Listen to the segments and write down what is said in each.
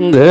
ha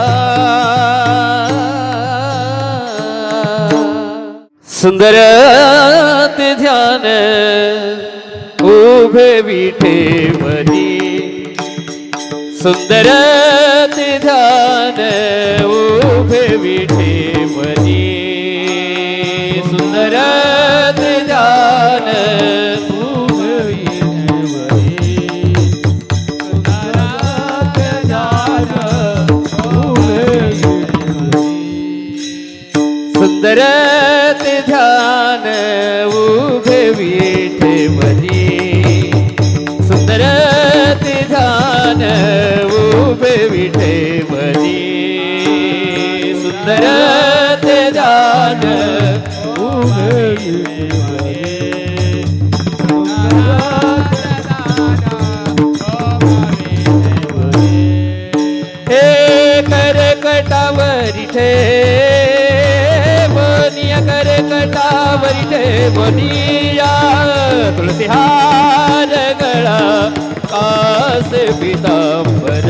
सुंदर ते ध्यान उभे विठेवरी सुंदर ते ध्यान उभे विठेवरी सुंदर ते ध्यान सुंदर धरत जान हे करकटावरी ठे बनिया करकटावरी ठे बनिया तुलसीहार गळा आस पितांबर.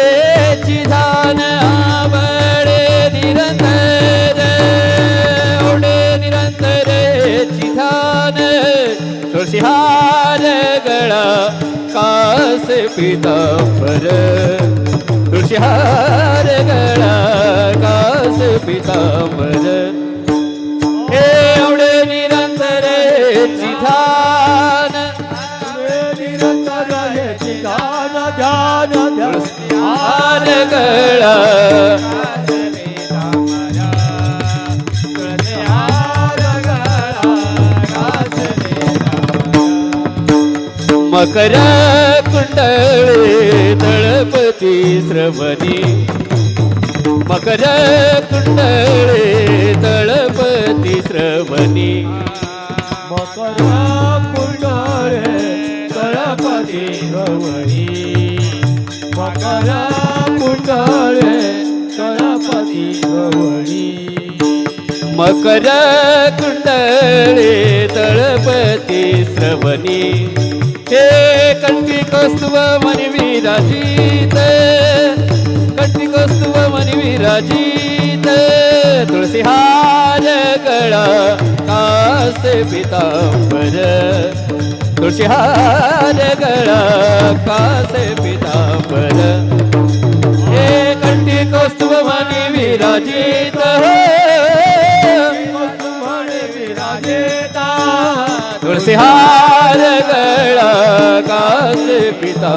चिधान आवडे निरंतर आवडे निरंतर चिधान तुळशीहार गळा कास पितांबर. तुळशीहार गळा कास पितांबर. मकर कुंडळे दळपती श्रवणी. मकर कुंडळे दळपती श्रवणी. मकर कुंडळे गणपती मकर गाड़े मकर कुंडले तड़पति श्रवणी। हे कंटी कस्तुव मणि विराजीत कंटी कस्तुव मणि विराजीत तुलसीहार कड़ा कास पिताम्बर तुलसीहार कड़ा कास पिताम्बर विराजित विराजिता तुलसीहार गण का पिता।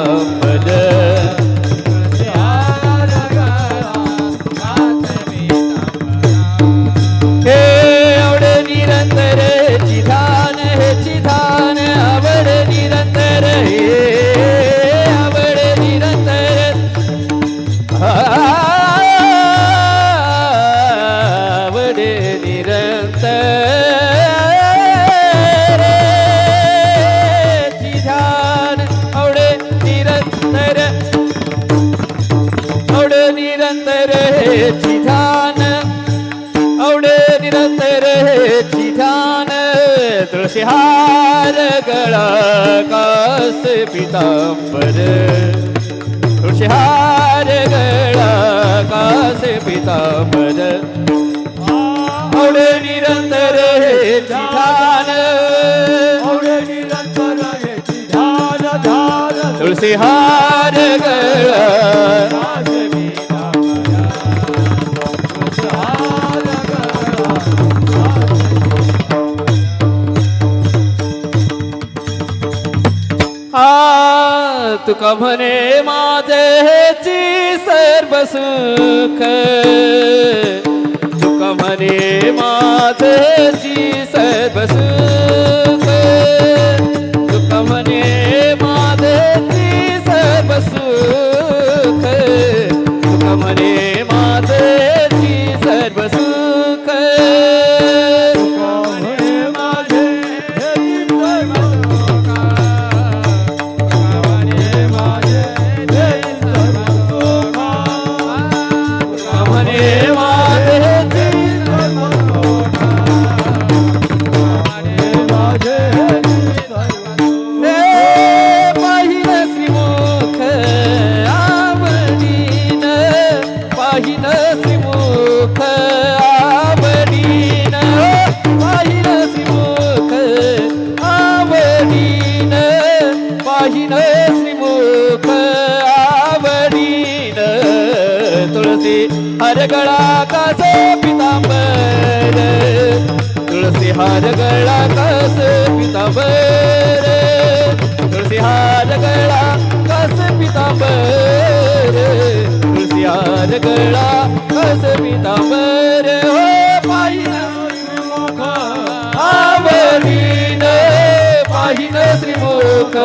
होशिहार गड़ा कास पीताम्बर होशिहार गड़ा कास पीताम्बर और निरंतर है ध्यान और निरंतर है ध्यान ध्यान तुका म्हणे माझेची सर्व सुख तुका म्हणे माझेची सर्व सुख गळा कास पितांबर तुळसी हार गळा कस पितांबर तुळसी हार गळा कस पितांबर तुळसी हार गळा कस पितांबर हो पाहिन आवडीन पाहिन श्रीमुख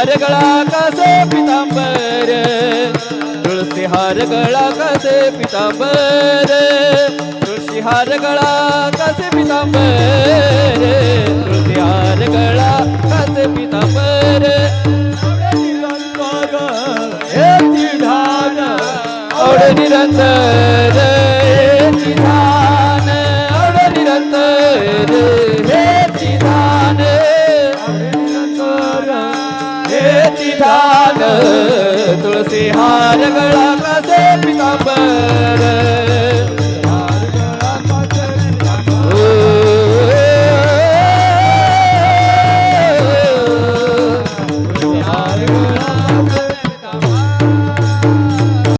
तुळसी हरगळा कसे पितांबर. तुळशी हार गळा कसे पितांबर. तुळशी हार गळा कसे पितांबर. घेती ठाण तुळसी हार गळा कसे पितांबर.